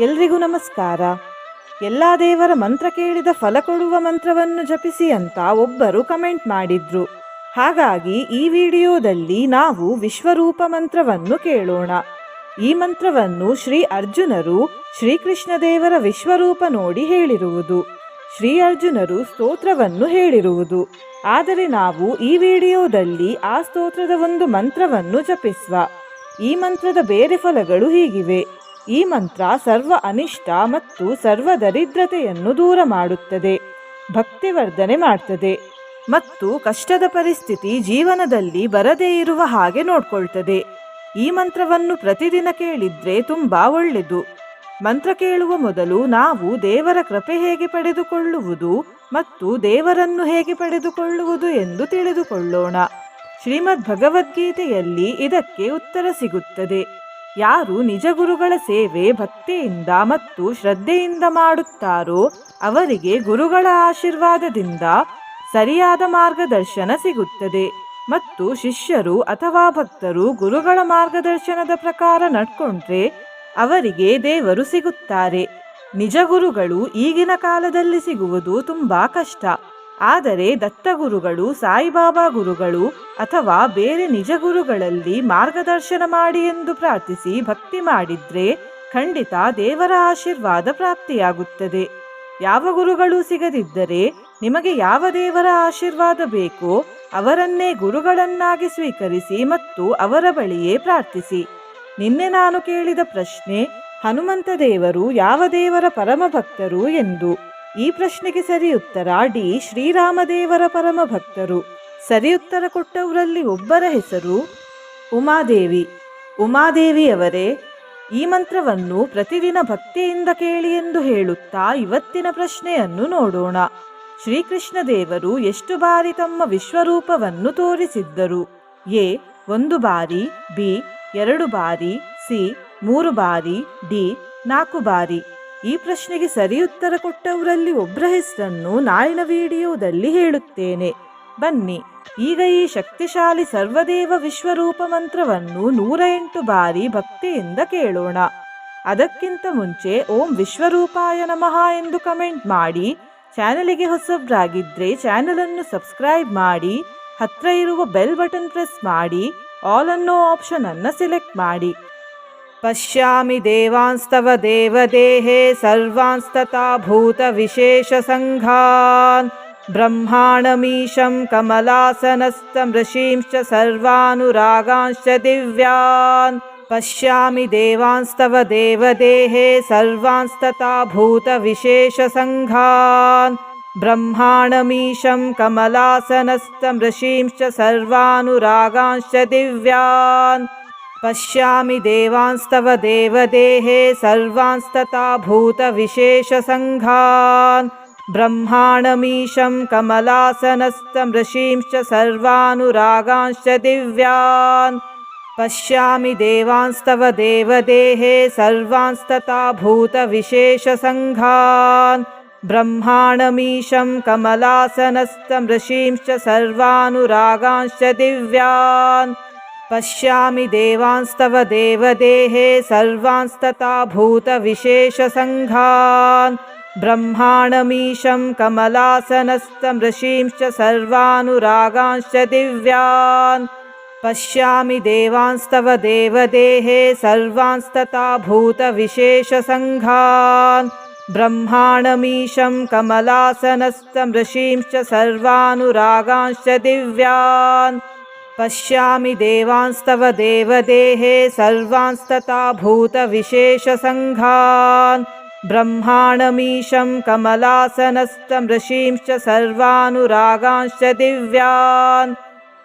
ಎಲ್ರಿಗೂ ನಮಸ್ಕಾರ. ಎಲ್ಲ ದೇವರ ಮಂತ್ರ ಕೇಳಿದ ಫಲ ಕೊಡುವ ಮಂತ್ರವನ್ನು ಜಪಿಸಿ ಅಂತ ಒಬ್ಬರು ಕಮೆಂಟ್ ಮಾಡಿದ್ರು. ಹಾಗಾಗಿ ಈ ವಿಡಿಯೋದಲ್ಲಿ ನಾವು ವಿಶ್ವರೂಪ ಮಂತ್ರವನ್ನು ಕೇಳೋಣ. ಈ ಮಂತ್ರವನ್ನು ಶ್ರೀ ಅರ್ಜುನರು ಶ್ರೀಕೃಷ್ಣ ದೇವರ ವಿಶ್ವರೂಪ ನೋಡಿ ಹೇಳಿರುವುದು. ಶ್ರೀ ಅರ್ಜುನರು ಸ್ತೋತ್ರವನ್ನು ಹೇಳಿರುವುದು. ಆದರೆ ನಾವು ಈ ವಿಡಿಯೋದಲ್ಲಿ ಆ ಸ್ತೋತ್ರದ ಒಂದು ಮಂತ್ರವನ್ನು ಜಪಿಸುವ. ಈ ಮಂತ್ರದ ಬೇರೆ ಫಲಗಳು ಹೀಗಿವೆ. ಈ ಮಂತ್ರ ಸರ್ವ ಅನಿಷ್ಟ ಮತ್ತು ಸರ್ವ ದರಿದ್ರತೆಯನ್ನು ದೂರ ಮಾಡುತ್ತದೆ ಭಕ್ತಿವರ್ಧನೆ ಮಾಡ್ತದೆ ಮತ್ತು ಕಷ್ಟದ ಪರಿಸ್ಥಿತಿ ಜೀವನದಲ್ಲಿ ಬರದೇ ಇರುವ ಹಾಗೆ ನೋಡ್ಕೊಳ್ತದೆ. ಈ ಮಂತ್ರವನ್ನು ಪ್ರತಿದಿನ ಕೇಳಿದ್ರೆ ತುಂಬಾ ಒಳ್ಳೆಯದು ಮಂತ್ರ ಕೇಳುವ ಮೊದಲು ನಾವು ದೇವರ ಕೃಪೆ ಹೇಗೆ ಪಡೆದುಕೊಳ್ಳುವುದು ಮತ್ತು ದೇವರನ್ನು ಹೇಗೆ ಪಡೆದುಕೊಳ್ಳುವುದು ಎಂದು ತಿಳಿದುಕೊಳ್ಳೋಣ. ಶ್ರೀಮದ್ ಭಗವದ್ಗೀತೆಯಲ್ಲಿ ಇದಕ್ಕೆ ಉತ್ತರ ಸಿಗುತ್ತದೆ. ಯಾರು ನಿಜ ಗುರುಗಳ ಸೇವೆ ಭಕ್ತಿಯಿಂದ ಮತ್ತು ಶ್ರದ್ಧೆಯಿಂದ ಮಾಡುತ್ತಾರೋ ಅವರಿಗೆ ಗುರುಗಳ ಆಶೀರ್ವಾದದಿಂದ ಸರಿಯಾದ ಮಾರ್ಗದರ್ಶನ ಸಿಗುತ್ತದೆ. ಮತ್ತು ಶಿಷ್ಯರು ಅಥವಾ ಭಕ್ತರು ಗುರುಗಳ ಮಾರ್ಗದರ್ಶನದ ಪ್ರಕಾರ ನಡ್ಕೊಂಡ್ರೆ ಅವರಿಗೆ ದೇವರು ಸಿಗುತ್ತಾರೆ. ನಿಜ ಗುರುಗಳು ಈಗಿನ ಕಾಲದಲ್ಲಿ ಸಿಗುವುದು ತುಂಬಾ ಕಷ್ಟ. ಆದರೆ ದತ್ತಗುರುಗಳು, ಸಾಯಿಬಾಬಾ ಗುರುಗಳು ಅಥವಾ ಬೇರೆ ನಿಜ ಗುರುಗಳಲ್ಲಿ ಮಾರ್ಗದರ್ಶನ ಮಾಡಿ ಎಂದು ಪ್ರಾರ್ಥಿಸಿ ಭಕ್ತಿ ಮಾಡಿದ್ರೆ ಖಂಡಿತ ದೇವರ ಆಶೀರ್ವಾದ ಪ್ರಾಪ್ತಿಯಾಗುತ್ತದೆ. ಯಾವ ಗುರುಗಳು ಸಿಗದಿದ್ದರೆ ನಿಮಗೆ ಯಾವ ದೇವರ ಆಶೀರ್ವಾದ ಬೇಕೋ ಅವರನ್ನೇ ಗುರುಗಳನ್ನಾಗಿ ಸ್ವೀಕರಿಸಿ ಮತ್ತು ಅವರ ಬಳಿಯೇ ಪ್ರಾರ್ಥಿಸಿ. ನಿನ್ನೆ ನಾನು ಕೇಳಿದ ಪ್ರಶ್ನೆ, ಹನುಮಂತ ದೇವರು ಯಾವ ದೇವರ ಪರಮ ಭಕ್ತರು ಎಂದು? ಈ ಪ್ರಶ್ನೆಗೆ ಸರಿ ಉತ್ತರ ಡಿ ಶ್ರೀರಾಮದೇವರ ಪರಮ ಭಕ್ತರು. ಸರಿ ಉತ್ತರ ಕೊಟ್ಟವರಲ್ಲಿ ಒಬ್ಬರ ಹೆಸರು ಉಮಾದೇವಿ. ಉಮಾದೇವಿಯವರೇ, ಈ ಮಂತ್ರವನ್ನು ಪ್ರತಿದಿನ ಭಕ್ತಿಯಿಂದ ಕೇಳಿ ಎಂದು ಹೇಳುತ್ತಾ ಇವತ್ತಿನ ಪ್ರಶ್ನೆಯನ್ನು ನೋಡೋಣ. ಶ್ರೀಕೃಷ್ಣ ದೇವರು ಎಷ್ಟು ಬಾರಿ ತಮ್ಮ ವಿಶ್ವರೂಪವನ್ನು ತೋರಿಸಿದ್ದರು? ಎ, ಒಂದು ಬಾರಿ, ಬಿ, ಎರಡು ಬಾರಿ, ಸಿ, ಮೂರು ಬಾರಿ, ಡಿ, ನಾಲ್ಕು ಬಾರಿ. ಈ ಪ್ರಶ್ನೆಗೆ ಸರಿ ಉತ್ತರ ಕೊಟ್ಟವರಲ್ಲಿ ಒಬ್ಬರ ಹೆಸರನ್ನು ನಾಳಿನ ವಿಡಿಯೋದಲ್ಲಿ ಹೇಳುತ್ತೇನೆ. ಬನ್ನಿ, ಈಗ ಈ ಶಕ್ತಿಶಾಲಿ ಸರ್ವದೇವ ವಿಶ್ವರೂಪ ಮಂತ್ರವನ್ನು ನೂರ ಎಂಟು ಬಾರಿ ಭಕ್ತಿಯಿಂದ ಕೇಳೋಣ. ಅದಕ್ಕಿಂತ ಮುಂಚೆ ಓಂ ವಿಶ್ವರೂಪಾಯ ನಮಃ ಎಂದು ಕಮೆಂಟ್ ಮಾಡಿ, ಚಾನಲಿಗೆ ಹೊಸಬ್ರಾಗಿದ್ದರೆ ಚಾನಲನ್ನು ಸಬ್ಸ್ಕ್ರೈಬ್ ಮಾಡಿ, ಹತ್ರ ಇರುವ ಬೆಲ್ ಬಟನ್ ಪ್ರೆಸ್ ಮಾಡಿ, ಆಲ್ ಅನ್ನೋ ಆಪ್ಷನ್ ಅನ್ನು ಸೆಲೆಕ್ಟ್ ಮಾಡಿ. पश्यामि देवांस्तव देवदेहे सर्वांस्तथा भूतविशेषसङ्घान्। ब्रह्माणमीशं कमलासनस्तमृषींश्च सर्वानुरागांश्च दिव्यान्। पश्यामि देवांस्तव देवदेहे सर्वांस्तथा भूतविशेषसङ्घान्। ब्रह्माणमीशं कमलासनस्तमृषींश्च सर्वानुरागांश्च दिव्यान्। पश्यामि देवांस्तव देवदेहे सर्वांस्तथा भूतविशेषसङ्घान्। ब्रह्माणमीशं कमलासनस्थं ऋषींश्च सर्वानुरागांश्च दिव्यान्। पश्यामि देवांस्तव देवदेहे सर्वांस्तथा भूतविशेषसङ्घान्। ब्रह्माणमीशं कमलासनस्थं ऋषींश्च सर्वानुरागांश्च दिव्यान् पश्यामि देवांस्तव देवदेहे सर्वांस्तथा भूतविशेषसङ्घान्। ब्रह्माणमीशं कमलासनस्थं ऋषींश्च सर्वानुरागांश्च दिव्यान्। पश्यामि देवांस्तव देवदेहे सर्वांस्तथा भूतविशेषसङ्घान्। ब्रह्माणमीशं कमलासनस्थं ऋषींश्च सर्वानुरागांश्च दिव्यान् पश्यामि देवांस्तव देवदेहे सर्वांस्तथा भूतविशेषसङ्घान्। ब्रह्माणमीशं कमलासनस्थं ऋषींश्च सर्वानुरागांश्च दिव्यान्।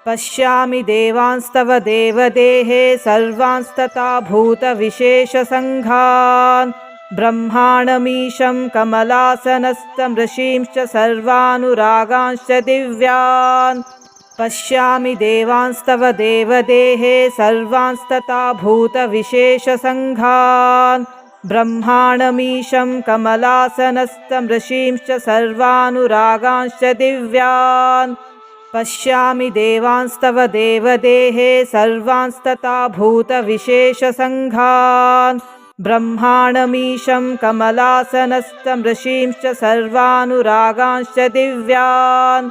पश्यामि देवांस्तव देवदेहे सर्वांस्तथा भूतविशेषसङ्घान्। ब्रह्माणमीशं कमलासनस्थं ऋषींश्च सर्वानुरागांश्च दिव्यान् पश्यामि देवांस्तव देवदेहे सर्वांस्तथा भूतविशेषसङ्घान् ब्रह्माणमीशं कमलासनस्थं ऋषींश्च सर्वानुरागांश्च दिव्यान्। पश्यामि देवांस्तव देवदेहे सर्वांस्तथा भूतविशेषसङ्घान् ब्रह्माणमीशं कमलासनस्थं ऋषींश्च सर्वानुरागांश्च दिव्यान्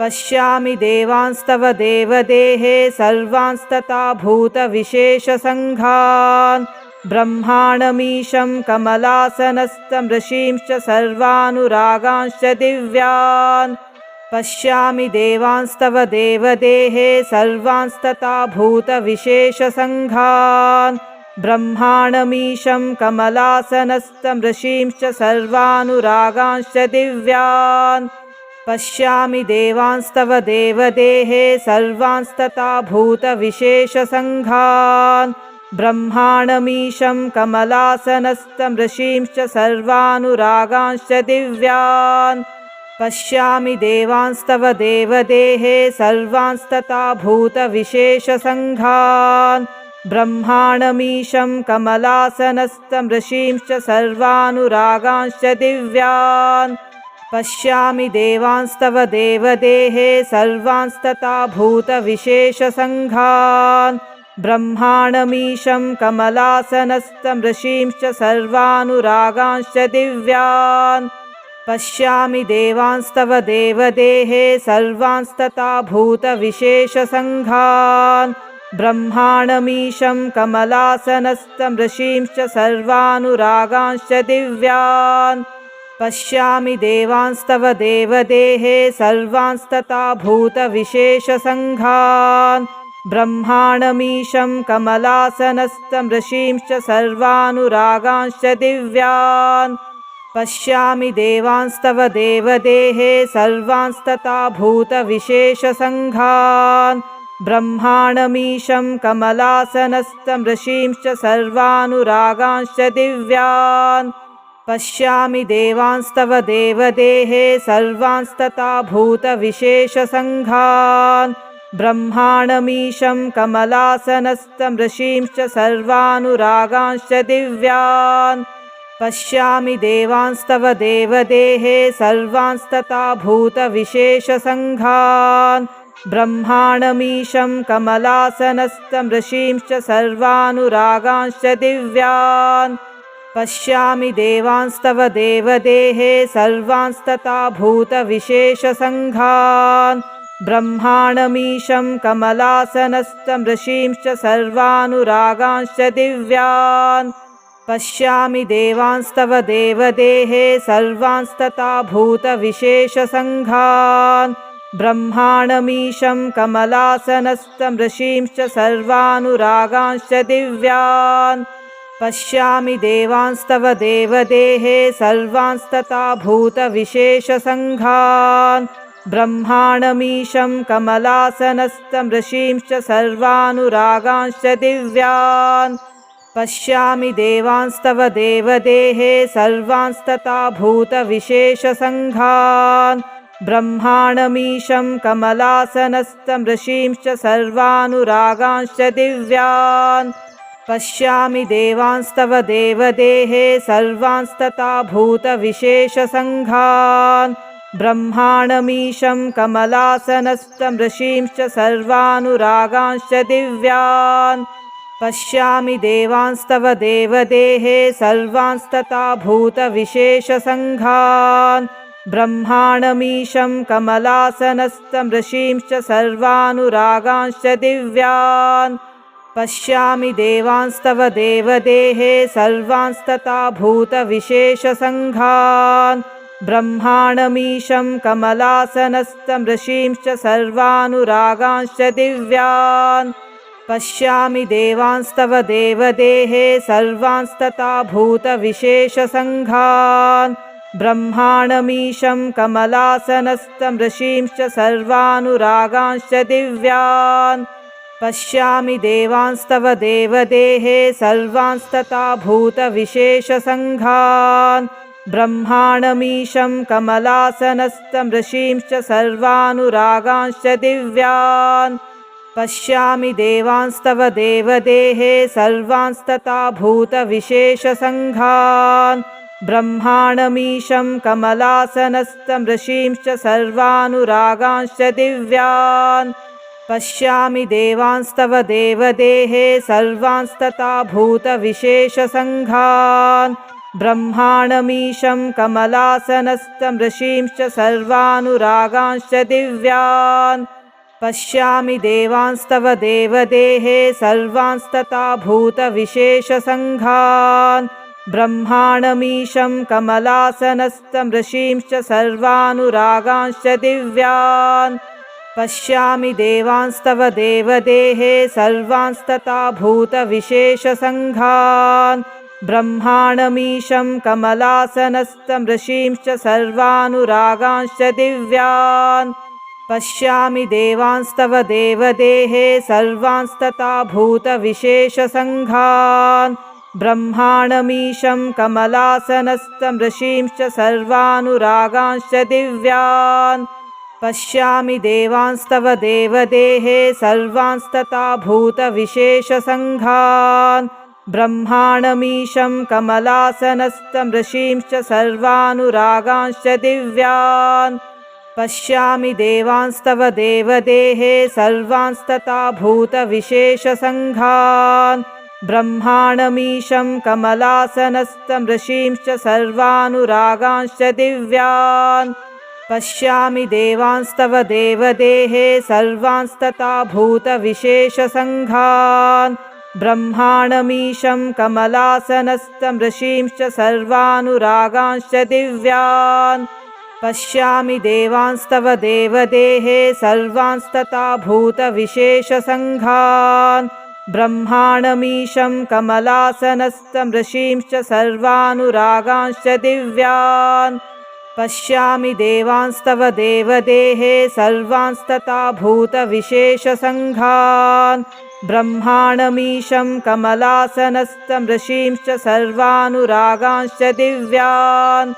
पश्यामि देवांस्तव देवदेहे सर्वांस्तथा भूतविशेषसङ्घान्। ब्रह्माणमीशं कमलासनस्थं ऋषींश्च सर्वानुरागांश्च दिव्यान्। पश्यामि देवांस्तव देवदेहे सर्वांस्तथा भूतविशेषसङ्घान्। ब्रह्माणमीशं कमलासनस्थं ऋषींश्च सर्वानुरागांश्च दिव्यान् पश्यामि देवांस्तव देवदेहे सर्वांस्तथा भूतविशेषसङ्घान्। ब्रह्माणमीशं कमलासनस्थं ऋषींश्च सर्वानुरागांश्च दिव्यान्। पश्यामि देवांस्तव देवदेहे सर्वांस्तथा भूतविशेषसङ्घान्। ब्रह्माणमीशं कमलासनस्थं ऋषींश्च सर्वानुरागांश्च दिव्यान् पश्यामि देवांस्तव देवदेहे सर्वांस्तथा भूतविशेषसङ्घान्। ब्रह्माणमीशं कमलासनस्थं ऋषींश्च सर्वानुरागांश्च दिव्यान्। पश्यामि देवांस्तव देवदेहे सर्वांस्तथा भूतविशेषसङ्घान्। ब्रह्माणमीशं कमलासनस्थं ऋषींश्च सर्वानुरागांश्च दिव्यान् पश्यामि देवांस्तव देवदेहे सर्वांस्तथा भूतविशेषसङ्घान्। ब्रह्माणमीशं कमलासनस्थं ऋषींश्च सर्वानुरागांश्च दिव्यान्। पश्यामि देवांस्तव देवदेहे सर्वांस्तथा भूतविशेषसङ्घान्। ब्रह्माणमीशं कमलासनस्थं ऋषींश्च सर्वानुरागांश्च दिव्यान् पश्यामि देवांस्तव देवदेहे सर्वांस्तथा भूतविशेषसङ्घान्। ब्रह्माणमीशं कमलासनस्थं ऋषींश्च सर्वानुरागांश्च दिव्यान्। पश्यामि देवांस्तव देवदेहे सर्वांस्तथा भूतविशेषसङ्घान्। ब्रह्माणमीशं कमलासनस्थं ऋषींश्च सर्वानुरागांश्च दिव्यान् पश्यामि देवांस्तव देवदेहे सर्वांस्तथा भूतविशेषसङ्घान्। ब्रह्माणमीशं कमलासनस्थं ऋषींश्च सर्वानुरागांश्च दिव्यान्। पश्यामि देवांस्तव देवदेहे सर्वांस्तथा भूतविशेषसङ्घान्। ब्रह्माणमीशं कमलासनस्थं ऋषींश्च सर्वानुरागांश्च दिव्यान् पश्यामि देवांस्तव देवदेहे सर्वांस्तथा भूतविशेषसङ्घान्। ब्रह्माणमीशं कमलासनस्थं ऋषींश्च सर्वानुरागांश्च दिव्यान्। पश्यामि देवांस्तव देवदेहे सर्वांस्तथा भूतविशेषसङ्घान्। ब्रह्माणमीशं कमलासनस्थं ऋषींश्च सर्वानुरागांश्च दिव्यान् पश्यामि देवांस्तव देवदेहे सर्वांस्तथा भूतविशेषसङ्घान्। ब्रह्माणमीशं कमलासनस्थं ऋषींश्च सर्वानुरागांश्च दिव्यान्। पश्यामि देवांस्तव देवदेहे सर्वांस्तथा भूतविशेषसङ्घान्। ब्रह्माणमीशं कमलासनस्थं ऋषींश्च सर्वानुरागांश्च दिव्यान् पश्यामि देवांस्तव देवदेहे सर्वांस्तथा भूतविशेषसङ्घान्। ब्रह्माणमीशं कमलासनस्थं ऋषींश्च सर्वानुरागांश्च दिव्यान्। पश्यामि देवांस्तव देवदेहे सर्वांस्तथा भूतविशेषसङ्घान्। ब्रह्माणमीशं कमलासनस्थं ऋषींश्च सर्वानुरागांश्च दिव्यान् पश्यामि देवांस्तव देवदेहे सर्वांस्तथा भूतविशेषसङ्घान्। ब्रह्माणमीशं कमलासनस्थं ऋषींश्च सर्वानुरागांश्च दिव्यान्। पश्यामि देवांस्तव देवदेहे सर्वांस्तथा भूतविशेषसङ्घान्। ब्रह्माणमीशं कमलासनस्थं ऋषींश्च सर्वानुरागांश्च दिव्यान् पश्यामि देवांस्तव देवदेहे सर्वांस्तथा भूतविशेषसङ्घान्। ब्रह्माणमीशं कमलासनस्तमृषींश्च सर्वानुरागांश्च दिव्यान्। पश्यामि देवांस्तव देवदेहे सर्वांस्तथा भूतविशेषसङ्घान्। ब्रह्माणमीशं कमलासनस्तमृषींश्च सर्वानुरागांश्च दिव्यान् पश्यामि देवांस्तव देवदेहे सर्वांस्तथा भूतविशेषसङ्घान्। ब्रह्माणमीशं कमलासनस्तमृषींश्च सर्वानुरागांश्च दिव्यान्। पश्यामि देवांस्तव देवदेहे सर्वांस्तथा भूतविशेषसङ्घान्। ब्रह्माणमीशं कमलासनस्तमृषींश्च सर्वानुरागांश्च दिव्यान् पश्यामि देवांस्तव देवदेहे सर्वांस्तथा भूतविशेषसङ्घान् ब्रह्माणमीशं कमलासनस्तमृषींश्च सर्वानुरागांश्च दिव्यान्। पश्यामि देवांस्तव देवदेहे सर्वांस्तथा भूतविशेषसङ्घान् ब्रह्माणमीशं कमलासनस्तमृषींश्च सर्वानुरागांश्च दिव्यान् पश्यामि देवांस्तव देवदेहे सर्वांस्तथा भूतविशेषसङ्घान् ब्रह्माणमीशं कमलासनस्तमृषींश्च सर्वानुरागांश्च दिव्यान्। पश्यामि देवांस्तव देवदेहे सर्वांस्तथा भूतविशेषसङ्घान् ब्रह्माणमीशं कमलासनस्तमृषींश्च सर्वानुरागांश्च दिव्यान् पश्यामि देवांस्तव देवदेहे सर्वांस्तथा भूतविशेषसङ्घान्। ब्रह्माणमीशं कमलासनस्तमृषींश्च सर्वानुरागांश्च दिव्यान्।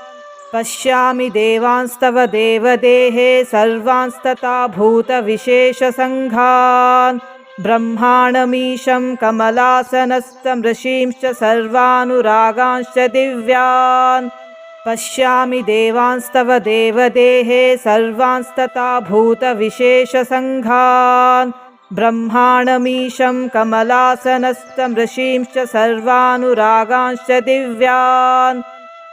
पश्यामि देवांस्तव देवदेहे सर्वांस्तथा भूतविशेषसङ्घान्। ब्रह्माणमीशं कमलासनस्तमृषींश्च सर्वानुरागांश्च दिव्यान् पश्यामि देवांस्तव देवदेहे सर्वांस्तथा भूतविशेषसङ्घान्। ब्रह्माणमीशं कमलासनस्तमृषींश्च सर्वानुरागांश्च दिव्यान्।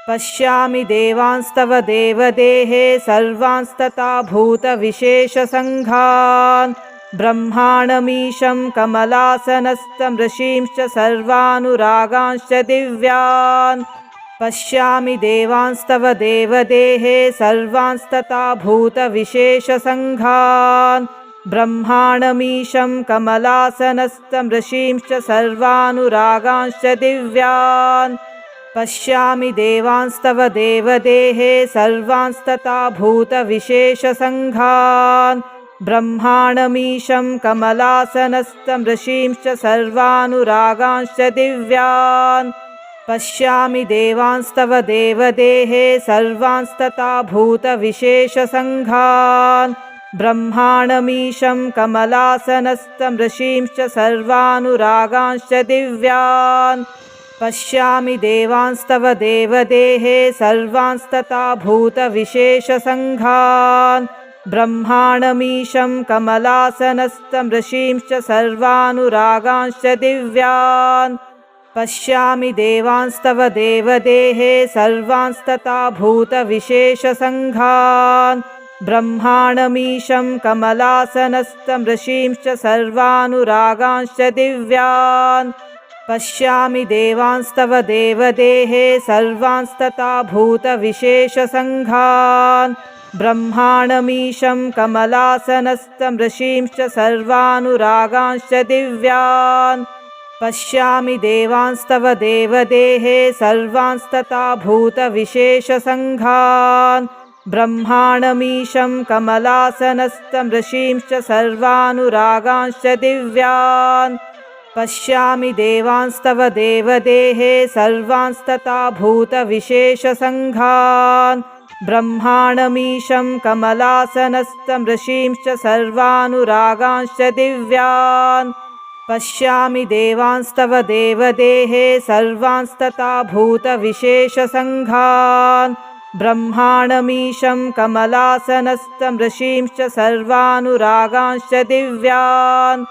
पश्यामि देवांस्तव देवदेहे सर्वांस्तथा भूतविशेषसङ्घान्। ब्रह्माणमीशं कमलासनस्तमृषींश्च सर्वानुरागांश्च दिव्यान् पश्यामि देवांस्तव देवदेहे सर्वांस्तथा भूतविशेषसङ्घान्। ब्रह्माणमीशं कमलासनस्तमृषींश्च सर्वानुरागांश्च दिव्यान्। पश्यामि देवांस्तव देवदेहे सर्वांस्तथा भूतविशेषसङ्घान्। ब्रह्माणमीशं कमलासनस्तमृषींश्च सर्वानुरागांश्च दिव्यान् पश्यामि देवांस्तव देवदेहे सर्वांस्तथा भूतविशेषसङ्घान्। ब्रह्माणमीशं कमलासनस्तमृषींश्च सर्वानुरागांश्च दिव्यान्। पश्यामि देवांस्तव देवदेहे सर्वांस्तथा भूतविशेषसङ्घान्। ब्रह्माणमीशं कमलासनस्तमृषींश्च सर्वानुरागांश्च दिव्यान् पश्यामि देवांस्तव देवदेहे सर्वांस्तथा भूतविशेषसङ्घान्। ब्रह्माणमीशं कमलासनस्तमृषींश्च सर्वानुरागांश्च दिव्यान्। पश्यामि देवांस्तव देवदेहे सर्वांस्तथा भूतविशेषसङ्घान्। ब्रह्माणमीशं कमलासनस्तमृषींश्च सर्वानुरागांश्च दिव्यान् पश्यामि देवांस्तव देवदेहे सर्वांस्तथा भूतविशेषसङ्घान्। ब्रह्माणमीशं कमलासनस्तमृषींश्च सर्वानुरागांश्च दिव्यान्। पश्यामि देवांस्तव देवदेहे सर्वांस्तथा भूतविशेषसङ्घान्। ब्रह्माणमीशं कमलासनस्तमृषींश्च सर्वानुरागांश्च दिव्यान् पश्यामि देवांस्तव देवदेहे सर्वांस्तथा भूतविशेषसङ्घान्। ब्रह्माणमीशं कमलासनस्थं ऋषींश्च सर्वानुरागांश्च दिव्यान्।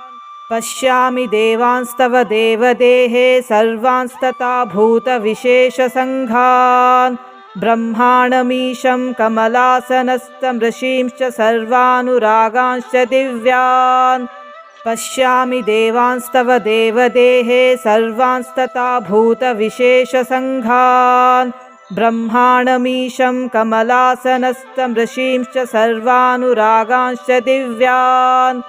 पश्यामि देवांस्तव देवदेहे सर्वांस्तथा भूतविशेषसङ्घान्। ब्रह्माणमीशं कमलासनस्थं ऋषींश्च सर्वानुरागांश्च दिव्यान् पश्यामि देवांस्तव देवदेहे सर्वांस्तथा भूतविशेषसङ्घान्। ब्रह्माणमीशं कमलासनस्थं ऋषींश्च सर्वानुरागांश्च दिव्यान्।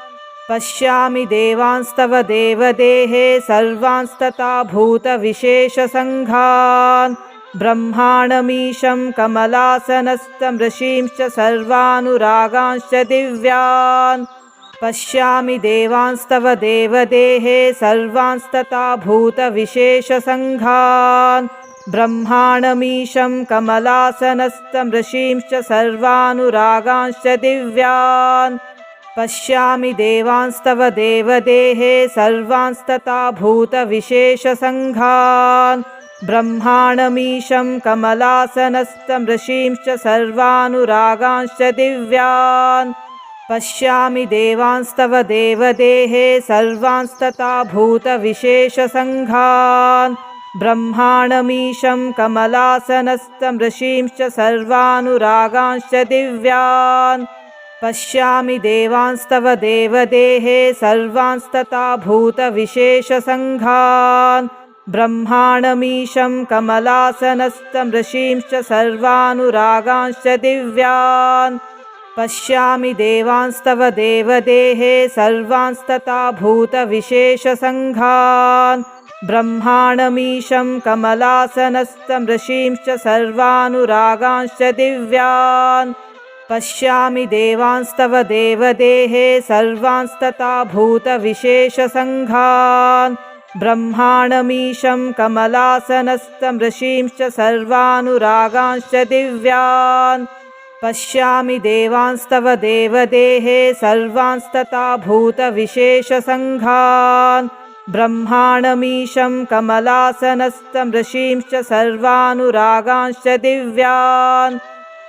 पश्यामि देवांस्तव देवदेहे सर्वांस्तथा भूतविशेषसङ्घान्। ब्रह्माणमीशं कमलासनस्थं ऋषींश्च सर्वानुरागांश्च दिव्यान् पश्यामि देवांस्तव देवदेहे सर्वांस्तथा भूतविशेषसङ्घान् ब्रह्माणमीशं कमलासनस्थं ऋषींश्च सर्वानुरागांश्च दिव्यान्। पश्यामि देवांस्तव देवदेहे सर्वांस्तथा भूतविशेषसङ्घान् ब्रह्माणमीशं कमलासनस्थं ऋषींश्च सर्वानुरागांश्च दिव्यान् पश्यामि देवांस्तव देवदेहे सर्वांस्तथा भूतविशेषसङ्घान्। ब्रह्माणमीशं कमलासनस्थं ऋषींश्च सर्वानुरागांश्च दिव्यान्। पश्यामि देवांस्तव देवदेहे सर्वांस्तथा भूतविशेषसङ्घान्। ब्रह्माणमीशं कमलासनस्थं ऋषींश्च सर्वानुरागांश्च दिव्यान् पश्यामि देवांस्तव देवदेहे सर्वांस्तथा भूतविशेषसङ्घान्। ब्रह्माणमीशं कमलासनस्थं ऋषींश्च सर्वानुरागांश्च दिव्यान्। पश्यामि देवांस्तव देवदेहे सर्वांस्तथा भूतविशेषसङ्घान्। ब्रह्माणमीशं कमलासनस्थं ऋषींश्च सर्वानुरागांश्च दिव्यान् पश्यामि देवांस्तव देवदेहे सर्वांस्तथा भूतविशेषसङ्घान्। ब्रह्माणमीशं कमलासनस्थं ऋषींश्च सर्वानुरागांश्च दिव्यान्।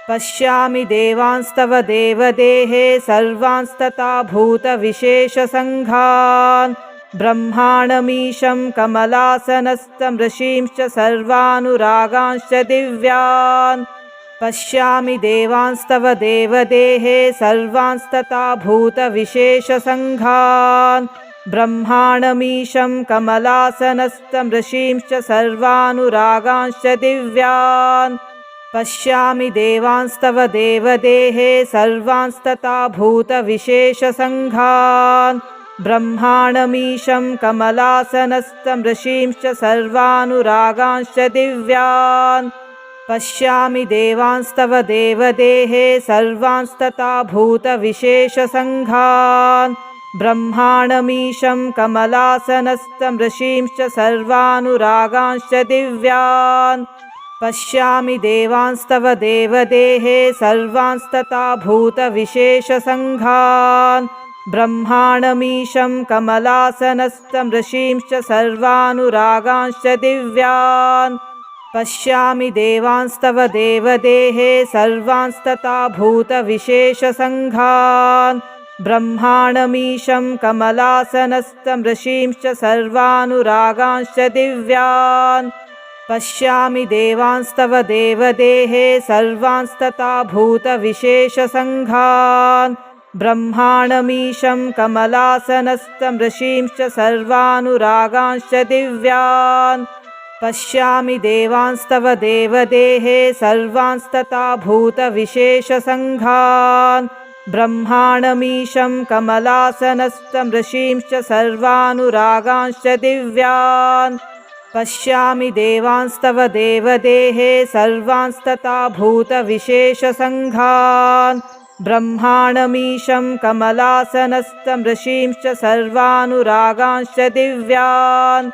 पश्यामि देवांस्तव देवदेहे सर्वांस्तथा भूतविशेषसङ्घान्। ब्रह्माणमीशं कमलासनस्थं ऋषींश्च सर्वानुरागांश्च दिव्यान् पश्यामि देवांस्तव देवदेहे सर्वांस्तथा भूतविशेषसङ्घान्। ब्रह्माणमीशं कमलासनस्थं ऋषींश्च सर्वानुरागांश्च दिव्यान्। पश्यामि देवांस्तव देवदेहे सर्वांस्तथा भूतविशेषसङ्घान्। ब्रह्माणमीशं कमलासनस्थं ऋषींश्च सर्वानुरागांश्च दिव्यान् पश्यामि देवांस्तव देवदेहे सर्वांस्तथा भूतविशेषसङ्घान्। ब्रह्माणमीशं कमलासनस्थं ऋषींश्च सर्वानुरागांश्च दिव्यान्। पश्यामि देवांस्तव देवदेहे सर्वांस्तथा भूतविशेषसङ्घान्। ब्रह्माणमीशं कमलासनस्थं ऋषींश्च सर्वानुरागांश्च दिव्यान् पश्यामि देवांस्तव देवदेहे सर्वांस्तथा भूतविशेषसङ्घान्। ब्रह्माणमीशं कमलासनस्थं ऋषींश्च सर्वानुरागांश्च दिव्यान्। पश्यामि देवांस्तव देवदेहे सर्वांस्तथा भूतविशेषसङ्घान्। ब्रह्माणमीशं कमलासनस्थं ऋषींश्च सर्वानुरागांश्च दिव्यान् पश्यामि देवांस्तव देवदेहे सर्वांस्तथा भूतविशेषसङ्घान्। ब्रह्माणमीशं कमलासनस्थं ऋषींश्च सर्वानुरागांश्च दिव्यान्। पश्यामि देवांस्तव देवदेहे सर्वांस्तथा भूतविशेषसङ्घान्। ब्रह्माणमीशं कमलासनस्थं ऋषींश्च सर्वानुरागांश्च दिव्यान्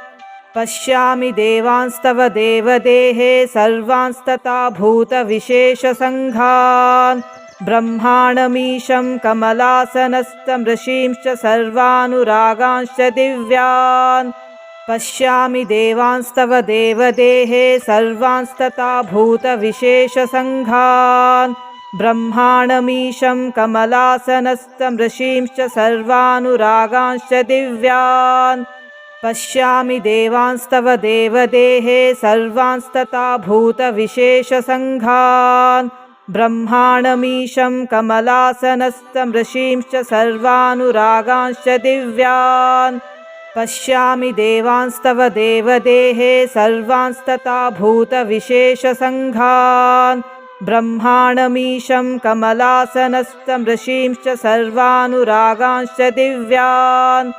पश्यामि देवांस्तव देवदेहे सर्वांस्तथा भूतविशेषसङ्घान्। ब्रह्माणमीशं कमलासनस्थं ऋषींश्च सर्वानुरागांश्च दिव्यान्। पश्यामि देवांस्तव देवदेहे सर्वांस्तथा भूतविशेषसङ्घान्। ब्रह्माणमीशं कमलासनस्तमृषींश्च सर्वानुरागांश्च दिव्यान् पश्यामि देवांस्तव देवदेहे सर्वांस्तथा भूतविशेषसङ्घान्। ब्रह्माणमीशं कमलासनस्तमृषींश्च सर्वानुरागांश्च दिव्यान्। पश्यामि देवांस्तव देवदेहे सर्वांस्तथा भूतविशेषसङ्घान्। ब्रह्माणमीशं कमलासनस्तमृषींश्च सर्वानुरागांश्च दिव्यान्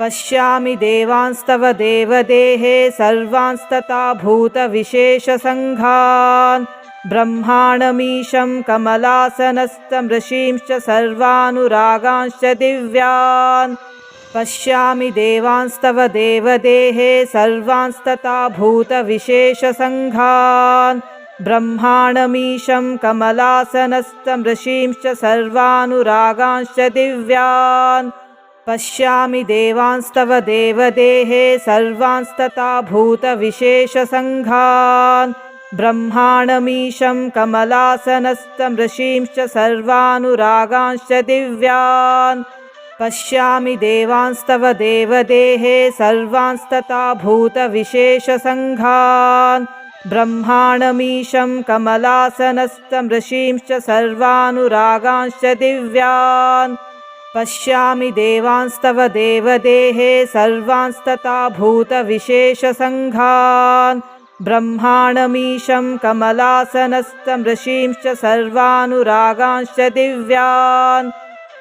पश्यामि देवांस्तव देवदेहे सर्वांस्तथा भूतविशेषसङ्घान् ब्रह्माणमीशं कमलासनस्तमृषींश्च सर्वानुरागांश्च दिव्यान्। पश्यामि देवांस्तव देवदेहे सर्वांस्तथा भूतविशेषसङ्घान् ब्रह्माणमीशं कमलासनस्तमृषींश्च सर्वानुरागांश्च दिव्यान् पश्यामि देवांस्तव देवदेहे सर्वांस्तथा भूतविशेषसङ्घान्। ब्रह्माणमीशं कमलासनस्तमृषींश्च सर्वानुरागांश्च दिव्यान्। पश्यामि देवांस्तव देवदेहे सर्वांस्तथा भूतविशेषसङ्घान्। ब्रह्माणमीशं कमलासनस्तमृषींश्च सर्वानुरागांश्च दिव्यान् पश्यामि देवांस्तव देवदेहे सर्वांस्तथा भूतविशेषसङ्घान्। ब्रह्माणमीशं कमलासनस्तमृषींश्च सर्वानुरागांश्च दिव्यान्।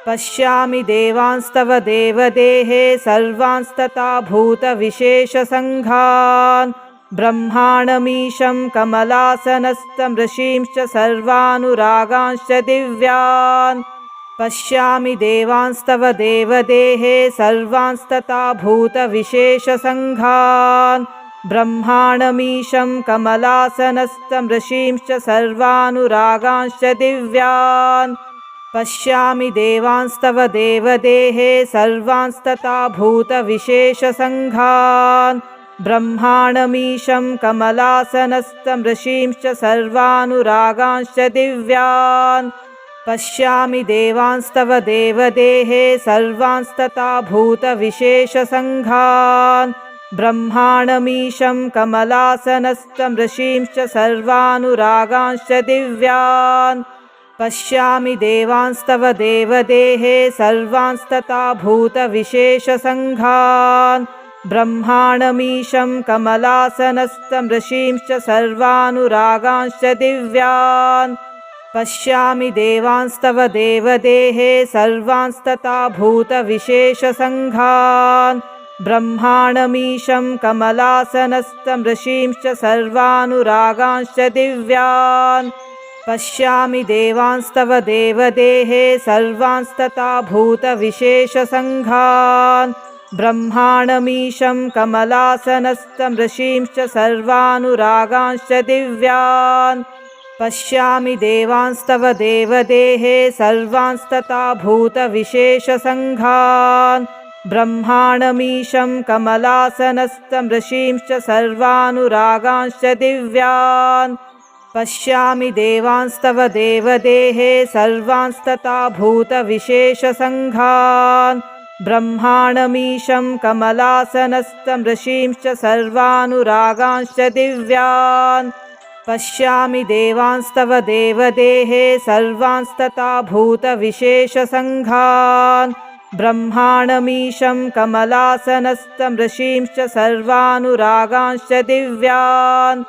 पश्यामि देवांस्तव देवदेहे सर्वांस्तथा भूतविशेषसङ्घान्। ब्रह्माणमीशं कमलासनस्तमृषींश्च सर्वानुरागांश्च दिव्यान् पश्यामि देवांस्तव देवदेहे सर्वांस्तथा भूतविशेषसङ्घान्। ब्रह्माणमीशं कमलासनस्तमृषींश्च सर्वानुरागांश्च दिव्यान्। पश्यामि देवांस्तव देवदेहे सर्वांस्तथा भूतविशेषसङ्घान्। ब्रह्माणमीशं कमलासनस्तमृषींश्च सर्वानुरागांश्च दिव्यान् पश्यामि देवांस्तव देवदेहे सर्वांस्तथा भूतविशेषसङ्घान्। ब्रह्माणमीशं कमलासनस्तमृषींश्च सर्वानुरागांश्च दिव्यान्। पश्यामि देवांस्तव देवदेहे सर्वांस्तथा भूतविशेषसङ्घान्। ब्रह्माणमीशं कमलासनस्तमृषींश्च सर्वानुरागांश्च दिव्यान् पश्यामि देवांस्तव देवदेहे सर्वांस्तथा भूतविशेषसङ्घान्। ब्रह्माणमीशं कमलासनस्तमृषींश्च सर्वानुरागांश्च दिव्यान्। पश्यामि देवांस्तव देवदेहे सर्वांस्तथा भूतविशेषसङ्घान्। ब्रह्माणमीशं कमलासनस्तमृषींश्च सर्वानुरागांश्च दिव्यान् पश्यामि देवांस्तव देवदेहे सर्वांस्तथा भूतविशेषसङ्घान्। ब्रह्माणमीशं कमलासनस्तमृषींश्च सर्वानुरागांश्च दिव्यान्। पश्यामि देवांस्तव देवदेहे सर्वांस्तथा भूतविशेषसङ्घान्। ब्रह्माणमीशं कमलासनस्तमृषींश्च सर्वानुरागांश्च दिव्यान् पश्यामि देवांस्तव देवदेहे सर्वांस्तथा भूतविशेषसङ्घान्। ब्रह्माणमीशं कमलासनस्तमृषींश्च सर्वानुरागांश्च दिव्यान्।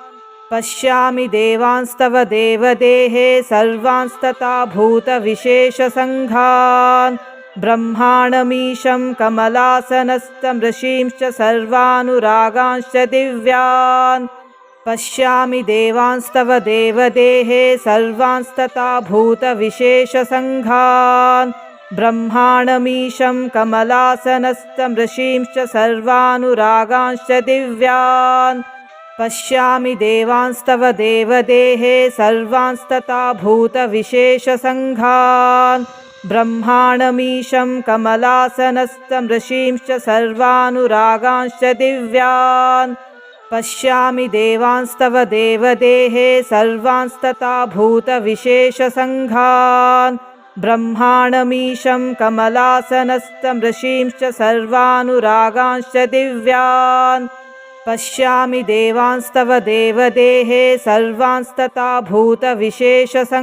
पश्यामि देवांस्तव देवदेहे सर्वांस्तथा भूतविशेषसङ्घान्। ब्रह्माणमीशं कमलासनस्तमृषींश्च सर्वानुरागांश्च दिव्यान् पश्यामि देवांस्तव देवदेहे सर्वांस्तथा भूतविशेषसङ्घान्। ब्रह्माणमीशं कमलासनस्तमृषींश्च सर्वानुरागांश्च दिव्यान्। पश्यामि देवांस्तव देवदेहे सर्वांस्तथा भूतविशेषसङ्घान्। ब्रह्माणमीशं कमलासनस्थं ऋषींश्च सर्वानुरागांश्च दिव्यान् पश्यामि देवांस्तव देवदेहे सर्वांस्तथा भूतविशेषसङ्घान्। ब्रह्माणमीशं कमलासनस्थं ऋषींश्च सर्वानुरागांश्च दिव्यान्। पश्यामि देवांस्तव देवदेहे सर्वांस्तथा भूतविशेषसङ्घान्।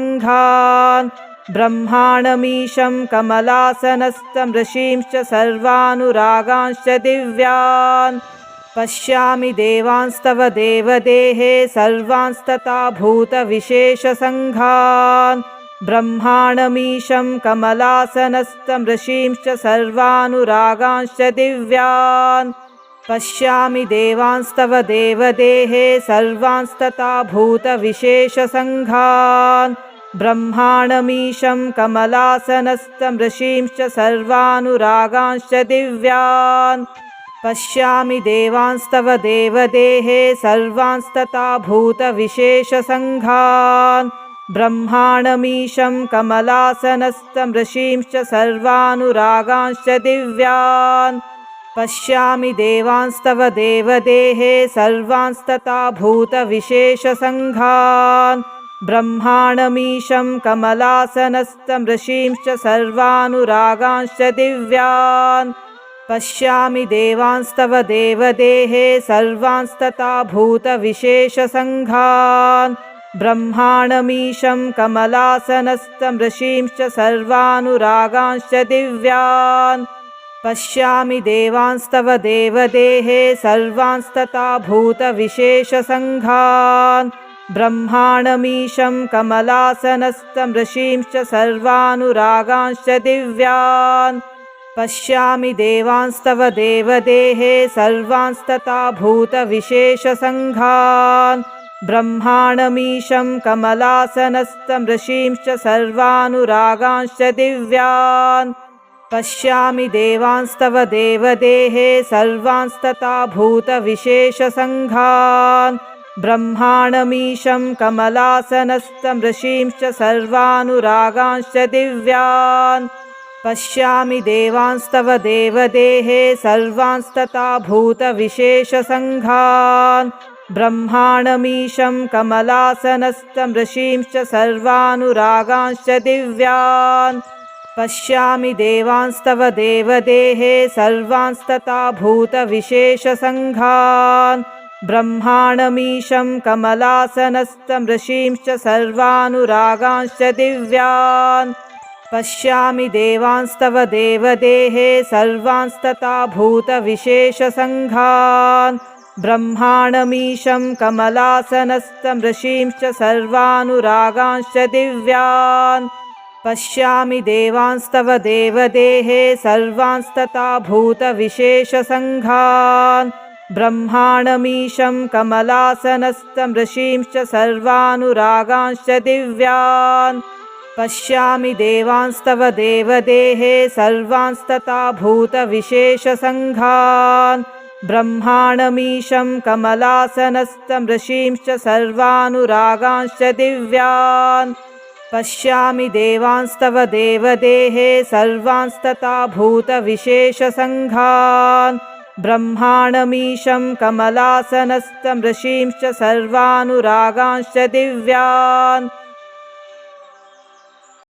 ब्रह्माणमीशं कमलासनस्थं ऋषींश्च सर्वानुरागांश्च दिव्यान् पश्यामि देवांस्तव देवदेहे सर्वांस्तथा भूतविशेषसङ्घान् ब्रह्माणमीशं कमलासनस्थं ऋषींश्च सर्वानुरागांश्च दिव्यान्। पश्यामि देवांस्तव देवदेहे सर्वांस्तथा भूतविशेषसङ्घान् ब्रह्माणमीशं कमलासनस्थं ऋषींश्च सर्वानुरागांश्च दिव्यान् पश्यामि देवांस्तव देवदेहे सर्वांस्तथा भूतविशेषसङ्घान्। ब्रह्माणमीशं कमलासनस्थं ऋषींश्च सर्वानुरागांश्च दिव्यान्। पश्यामि देवांस्तव देवदेहे सर्वांस्तथा भूतविशेषसङ्घान्। ब्रह्माणमीशं कमलासनस्थं ऋषींश्च सर्वानुरागांश्च दिव्यान् पश्यामि देवांस्तव देवदेहे सर्वांस्तथा भूतविशेषसङ्घान्। ब्रह्माणमीशं कमलासनस्थं ऋषींश्च सर्वानुरागांश्च दिव्यान्। पश्यामि देवांस्तव देवदेहे सर्वांस्तथा भूतविशेषसङ्घान्। ब्रह्माणमीशं कमलासनस्थं ऋषींश्च सर्वानुरागांश्च दिव्यान् पश्यामि देवांस्तव देवदेहे सर्वांस्तथा भूतविशेषसङ्घान्। ब्रह्माणमीशं कमलासनस्थं ऋषींश्च सर्वानुरागांश्च दिव्यान्। पश्यामि देवांस्तव देवदेहे सर्वांस्तथा भूतविशेषसङ्घान्। ब्रह्माणमीशं कमलासनस्थं ऋषींश्च सर्वानुरागांश्च दिव्यान् पश्यामि देवांस्तव देवदेहे सर्वांस्तथा भूतविशेषसङ्घान्। ब्रह्माणमीशं कमलासनस्थं ऋषींश्च सर्वानुरागांश्च दिव्यान्। पश्यामि देवांस्तव देवदेहे सर्वांस्तथा भूतविशेषसङ्घान्। ब्रह्माणमीशं कमलासनस्थं ऋषींश्च सर्वानुरागांश्च दिव्यान् पश्यामि देवांस्तव देवदेहे सर्वांस्तथा भूतविशेषसङ्घान्। ब्रह्माणमीशं कमलासनस्थं ऋषींश्च सर्वानुरागांश्च दिव्यान्। पश्यामि देवांस्तव देवदेहे सर्वांस्तथा भूतविशेषसङ्घान्। ब्रह्माणमीशं कमलासनस्थं ऋषींश्च सर्वानुरागांश्च दिव्यान् पश्यामि देवांस्तव देवदेहे सर्वांस्तथा भूतविशेषसङ्घान्। ब्रह्माणमीशं कमलासनस्थं ऋषींश्च सर्वानुरागांश्च दिव्यान्। पश्यामि देवांस्तव देवदेहे सर्वांस्तथा भूतविशेषसङ्घान्। ब्रह्माणमीशं कमलासनस्थं ऋषींश्च सर्वानुरागांश्च दिव्यान्